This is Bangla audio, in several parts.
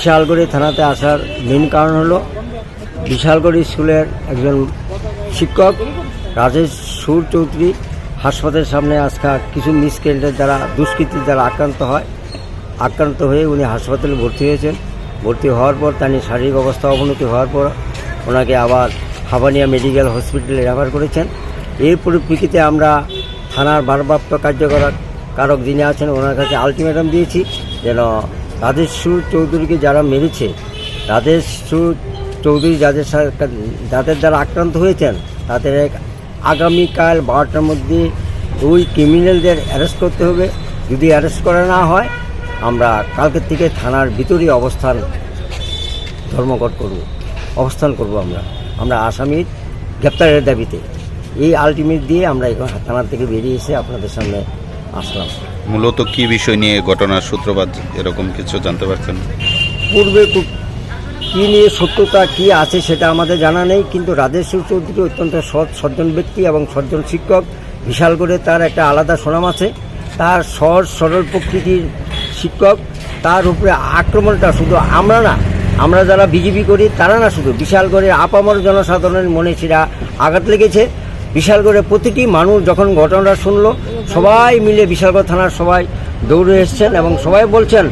বিশালগড়ি থানাতে আসার মেন কারণ হলো, বিশালগড়ি স্কুলের একজন শিক্ষক, রাজেশ সুর চৌধুরী, হাসপাতালের সামনে আজকাল কিছু মিসক্রেন্টের দ্বারা দুষ্কৃতির দ্বারা আক্রান্ত হয়, আক্রান্ত হয়ে উনি হাসপাতালে ভর্তি হয়েছেন। ভর্তি হওয়ার পর, তার শারীরিক অবস্থা অবনতি হওয়ার পর ওনাকে আবার হাবানিয়া মেডিকেল হসপিটালে রেফার করেছেন। এর পরিপ্রেক্ষিতে আমরা থানার ভারপ্রাপ্ত কার্যকর কারক যিনি আছেন, ওনার কাছে আলটিমেটাম দিয়েছি যেন রাজেশ্বর চৌধুরীকে যারা মেরেছে রাজেশ্বর চৌধুরী যাদের যাদের দ্বারা আক্রান্ত হয়েছেন, তাদের এক আগামীকাল বারোটার মধ্যে ওই ক্রিমিনালদের অ্যারেস্ট করতে হবে। যদি অ্যারেস্ট করা না হয়, আমরা কালকের থেকে থানার ভিতরেই অবস্থান ধর্মঘট করব, অবস্থান করব আমরা। আমরা আসামির গ্রেপ্তারের দাবিতে। এই আলটিমেট দিয়ে আমরা এখন থানার থেকে বেরিয়ে এসে আপনাদের সামনে আসলাম। মূলত কি বিষয় নিয়ে ঘটনার সূত্রপাত এরকম কিছু জানতে পারছেন? পূর্বে কু- কী নিয়ে সত্যতা, কী আছে সেটা আমাদের জানা নেই, কিন্তু রাজেশ্বর চৌধুরী অত্যন্ত সৎ সজ্জন ব্যক্তি এবং সজ্জন শিক্ষক। বিশাল করে তার একটা আলাদা সুনাম আছে। তার সহজ, সরল প্রকৃতির শিক্ষক। তার উপরে আক্রমণটা শুধু আমরা না, আমরা যারা বিজেপি করি তারা না শুধু। বিশালগড়ের আপামর জনসাধারণের মনে সেটা আঘাত লেগেছে। বিশালগড়ের প্রতিটি মানুষ যখন ঘটনাটা শুনলো, সবাই মিলে বিশালগড় থানার সবাই দৌড়ে এসছেন এবং সবাই বলছেন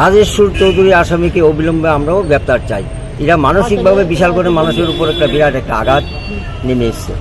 রাজেশ্বর চৌধুরী আসামিকে অবিলম্বে আমরাও গ্রেপ্তার চাই। এরা মানসিকভাবে বিশালগড়ের মানুষের উপর একটা বিরাট একটা আঘাত নেমে এসছে।